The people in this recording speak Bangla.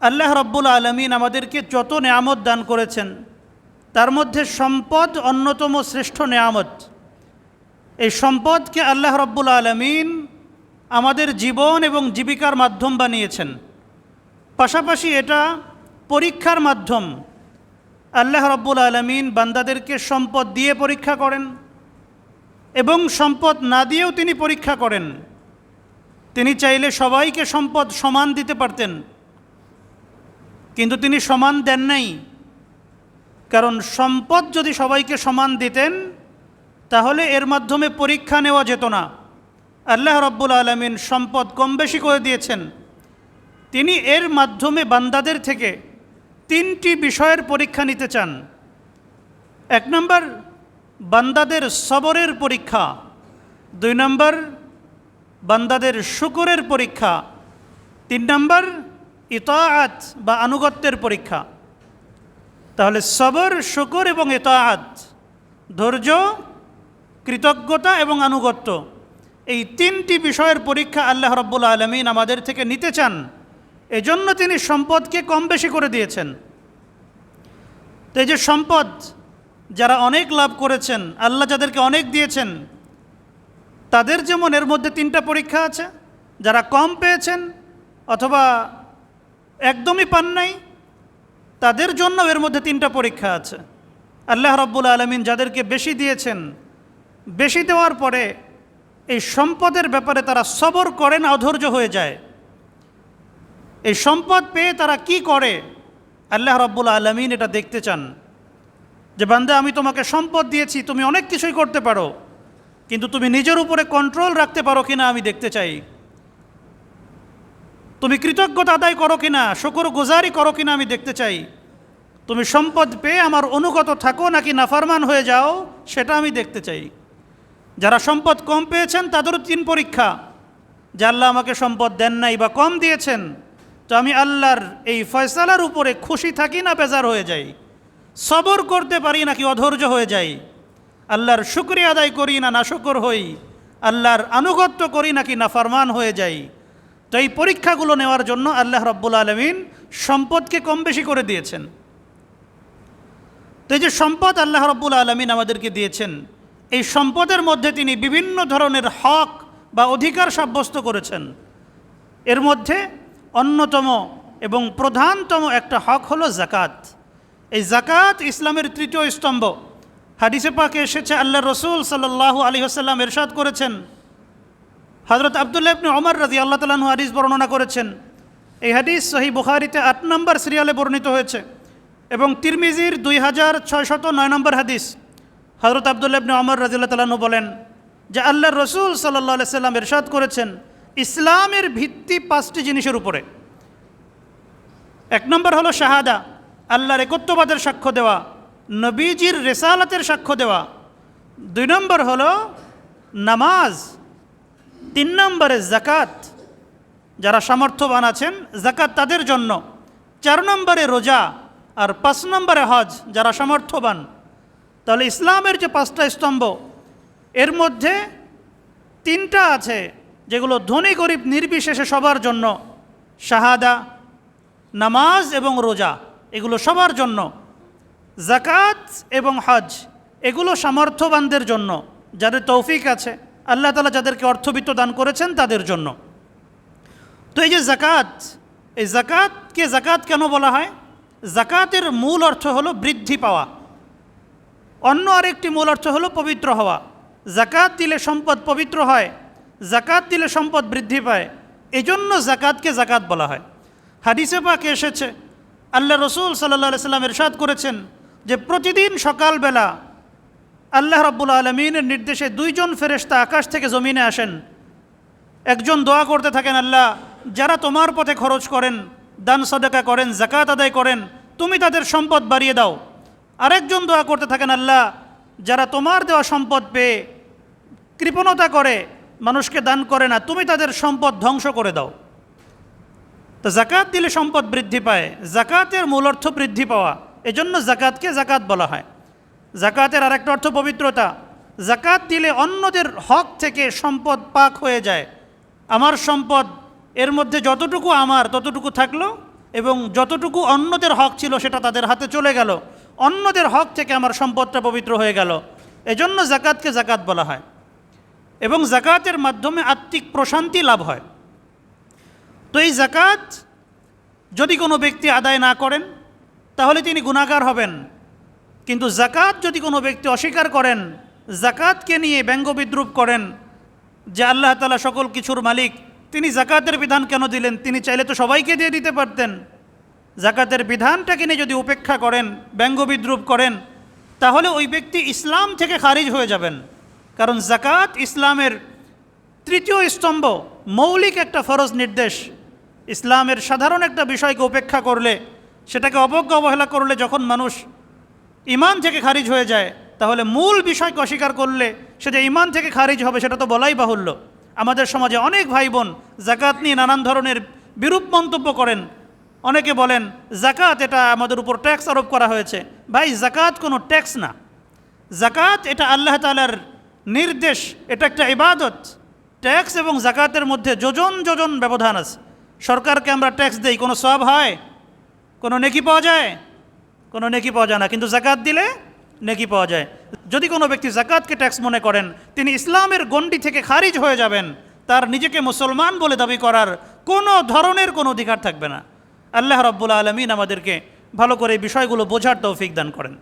আল্লাহ রব্বুল আলমিন আমাদেরকে যত নেয়ামত দান করেছেন, তার মধ্যে সম্পদ অন্যতম শ্রেষ্ঠ নেয়ামত। এই সম্পদকে আল্লাহ রব্বুল আলমিন আমাদের জীবন এবং জীবিকার মাধ্যম বানিয়েছেন। পাশাপাশি এটা পরীক্ষার মাধ্যম। আল্লাহ রব্বুল আলমিন বান্দাদেরকে সম্পদ দিয়ে পরীক্ষা করেন এবং সম্পদ না দিয়েও তিনি পরীক্ষা করেন। তিনি চাইলে সবাইকে সম্পদ সমান দিতে পারতেন। কিন্তু তিনি সমান দেন নাই। কারণ সম্পদ যদি সবাইকে সমান দিতেন, তাহলে এর মাধ্যমে পরীক্ষা নেওয়া যেত না। আল্লাহ রব্বুল আলমিন সম্পদ কম বেশি করে দিয়েছেন। তিনি এর মাধ্যমে বান্দাদের থেকে তিনটি বিষয়ের পরীক্ষা নিতে চান। এক নম্বর, বান্দাদের সবরের পরীক্ষা। দুই নম্বর, বান্দাদের শুকুরের পরীক্ষা। তিন নম্বর ইতাআত বা আনুগত্যের পরীক্ষা। তাহলে সবর, শুকুর এবং ইতাআত, ধৈর্য, কৃতজ্ঞতা এবং আনুগত্য এই তিনটি বিষয়ের পরীক্ষা আল্লাহ রব্বুল আলমিন আমাদের থেকে নিতে চান। এজন্য তিনি সম্পদকে কম বেশি করে দিয়েছেন। তো এই যে সম্পদ, যারা অনেক লাভ করেছেন, আল্লাহ যাদেরকে অনেক দিয়েছেন, তাদের যেমন এর মধ্যে তিনটা পরীক্ষা আছে, যারা কম পেয়েছেন অথবা একদমই পান নাই। তাদের জন্য এর মধ্যে তিনটা পরীক্ষা আছে। আল্লাহ রব্বুল আলমিন যাদেরকে বেশি দিয়েছেন, বেশি দেওয়ার পরে এই সম্পদের ব্যাপারে তারা সবর করেন, অধৈর্য হয়ে যায়। এই সম্পদ পেয়ে তারা কি করে? আল্লাহ রব্বুল আলমিন এটা দেখতে চান যে, বান্দা, আমি তোমাকে সম্পদ দিয়েছি, তুমি অনেক কিছুই করতে পারো, কিন্তু তুমি নিজের উপরে কন্ট্রোল রাখতে পারো কিনা আমি দেখতে চাই। তুমি কৃতজ্ঞতা আদায় করো কিনা, শকর গুজারি করো কিনা আমি দেখতে চাই। তুমি সম্পদ পেয়ে আমার অনুগত থাকো নাকি নাফারমান হয়ে যাও, সেটা আমি দেখতে চাই। যারা সম্পদ কম পেয়েছেন তাদেরও তিন পরীক্ষা। যে আল্লাহ আমাকে সম্পদ দেন নাই বা কম দিয়েছেন, তো আমি আল্লাহর এই ফয়সালার উপরে খুশি থাকি না বেজার হয়ে যাই। সবর করতে পারি নাকি অধৈর্য হয়ে যাই। আল্লাহর শুক্রিয়া আদায় করি না, নাশকর হই। আল্লাহর আনুগত্য করি নাকি নাফারমান হয়ে যাই। তো এই পরীক্ষাগুলো নেওয়ার জন্য আল্লাহ রব্বুল আলমিন সম্পদকে কম বেশি করে দিয়েছেন। তো এই যে সম্পদ আল্লাহ রব্বুল আলমিন আমাদেরকে দিয়েছেন, এই সম্পদের মধ্যে তিনি বিভিন্ন ধরনের হক বা অধিকার সাব্যস্ত করেছেন। এর মধ্যে অন্যতম এবং প্রধানতম একটা হক হলো জাকাত এই জাকাত ইসলামের তৃতীয় স্তম্ভ। হাদিসে পাকে এসেছে, আল্লাহ রসুল সাল্লাহ আলী আসাল্লাম এরশাদ করেছেন হজরত আবদুল্লাহ ইবনে ওমর রাজি আল্লাহ তালাহু হাদিস বর্ণনা করেছেন। এই হাদিস সহি বুখারিতে আট নম্বর সিরিয়ালে বর্ণিত হয়েছে এবং তিরমিজির দুই হাজার ছয়শত নয় নম্বর হাদিস। হজরত আবদুল্লাহ ইবনে ওমর রাজিল্লাহ তালাহু বলেন যে আল্লাহ রসুল সাল্লাহ সাল্লাম এরশাদ করেছেন ইসলামের ভিত্তি পাঁচটি জিনিসের উপরে। এক নম্বর হলো শাহাদা, আল্লাহর একত্ববাদের সাক্ষ্য দেওয়া, নবীজির রেসালাতের সাক্ষ্য দেওয়া। দুই নম্বর হলো নামাজ তিন নম্বরে জাকাত, যারা সামর্থ্যবান আছেন, জাকাত তাদের জন্য। চার নম্বরে রোজা আর পাঁচ নম্বরে হজ, যারা সামর্থ্যবান। তাহলে ইসলামের যে পাঁচটা স্তম্ভ, এর মধ্যে তিনটা আছে যেগুলো ধনী, গরিব, নির্বিশেষে সবার জন্য। শাহাদা, নামাজ এবং রোজা, এগুলো সবার জন্য। জাকাত এবং হজ, এগুলো সামর্থ্যবানদের জন্য, যাদের তৌফিক আছে। আল্লাহ তালা যাদেরকে অর্থবিত্ত দান করেছেন তাদের জন্য। তো এই যে জাকাত এই জাকাতকে জাকাত কেন বলা হয়? জাকাতের মূল অর্থ হলো বৃদ্ধি পাওয়া। অন্য আরেকটি মূল অর্থ হলো পবিত্র হওয়া। জাকাত দিলে সম্পদ পবিত্র হয় জাকাত দিলে সম্পদ বৃদ্ধি পায়। এজন্য জাকাতকে জাকাত বলা হয়। হাদিসে পাকে এসেছে, আল্লাহ রসুল সাল্লা সাল্লাম এরশাদ করেছেন যে প্রতিদিন সকালবেলা আল্লাহ রব্বুল আলমিনের নির্দেশে দুইজন ফেরেস্তা আকাশ থেকে জমিনে আসেন। একজন দোয়া করতে থাকেন, আল্লাহ, যারা তোমার পথে খরচ করেন, দান সদেকা করেন জাকাত আদায় করেন, তুমি তাদের সম্পদ বাড়িয়ে দাও। আরেকজন দোয়া করতে থাকেন, আল্লাহ, যারা তোমার দেওয়া সম্পদ পেয়ে কৃপণতা করে, মানুষকে দান করে না, তুমি তাদের সম্পদ ধ্বংস করে দাও। তো জাকাত দিলে সম্পদ বৃদ্ধি পায় জাকাতের মূল অর্থ বৃদ্ধি পাওয়া, এজন্য জাকাতকে জাকাত বলা হয়। জাকাতের আরেকটা অর্থ পবিত্রতা। জাকাত দিলে অন্যদের হক থেকে সম্পদ পাক হয়ে যায়। আমার সম্পদ, এর মধ্যে যতটুকু আমার ততটুকু থাকল এবং যতটুকু অন্যদের হক ছিল সেটা তাদের হাতে চলে গেল। অন্যদের হক থেকে আমার সম্পদটা পবিত্র হয়ে গেল। এজন্য জাকাতকে জাকাত বলা হয়। এবং জাকাতের মাধ্যমে আত্মিক প্রশান্তি লাভ হয়। তো এই জাকাত যদি কোনো ব্যক্তি আদায় না করেন, তাহলে তিনি গুণাগার হবেন। কিন্তু জাকাত যদি কোনো ব্যক্তি অস্বীকার করেন জাকাতকে নিয়ে ব্যঙ্গ বিদ্রুপ করেন, যে আল্লাহ তালা সকল কিছুর মালিক, তিনি জাকাতের বিধান কেন দিলেন? তিনি চাইলে তো সবাইকে দিয়ে দিতে পারতেন। জাকাতের বিধানটাকে নিয়ে যদি উপেক্ষা করেন, ব্যঙ্গ বিদ্রুপ করেন, তাহলে ওই ব্যক্তি ইসলাম থেকে খারিজ হয়ে যাবেন। কারণ জাকাত ইসলামের তৃতীয় স্তম্ভ, মৌলিক একটা ফরজ নির্দেশ। ইসলামের সাধারণ একটা বিষয়কে উপেক্ষা করলে, সেটাকে অবজ্ঞ অবহেলা করলে যখন মানুষ ইমান থেকে খারিজ হয়ে যায়, তাহলে মূল বিষয়কে অস্বীকার করলে সেটা ইমান থেকে খারিজ হবে সেটা তো বলাই বাহুল্য। আমাদের সমাজে অনেক ভাই বোন জাকাত নিয়ে নানান ধরনের বিরূপ মন্তব্য করেন। অনেকে বলেন, জাকাত এটা আমাদের উপর ট্যাক্স আরোপ করা হয়েছে। ভাই, জাকাত কোনো ট্যাক্স না। জাকাত এটা আল্লাহ তালার নির্দেশ, এটা একটা ইবাদত। ট্যাক্স এবং জাকাতের মধ্যে যোজন যোজন ব্যবধান আছে। সরকারকে আমরা ট্যাক্স দেই, কোনো সব হয়? কোনো নেকি পাওয়া যায়? কোনো নেকি পাওয়া যায় না। কিন্তু জাকাত দিলে নেকি পাওয়া যায়। যদি কোনো ব্যক্তি জাকাতকে ট্যাক্স মনে করেন, তিনি ইসলামের গণ্ডি থেকে খারিজ হয়ে যাবেন, তার নিজেকে মুসলমান বলে দাবি করার কোনো ধরনের কোনো অধিকার থাকবে না। আল্লাহ রব্বুল আলমিন আমাদেরকে ভালো করে এই বিষয়গুলো বোঝার তৌফিক দান করেন।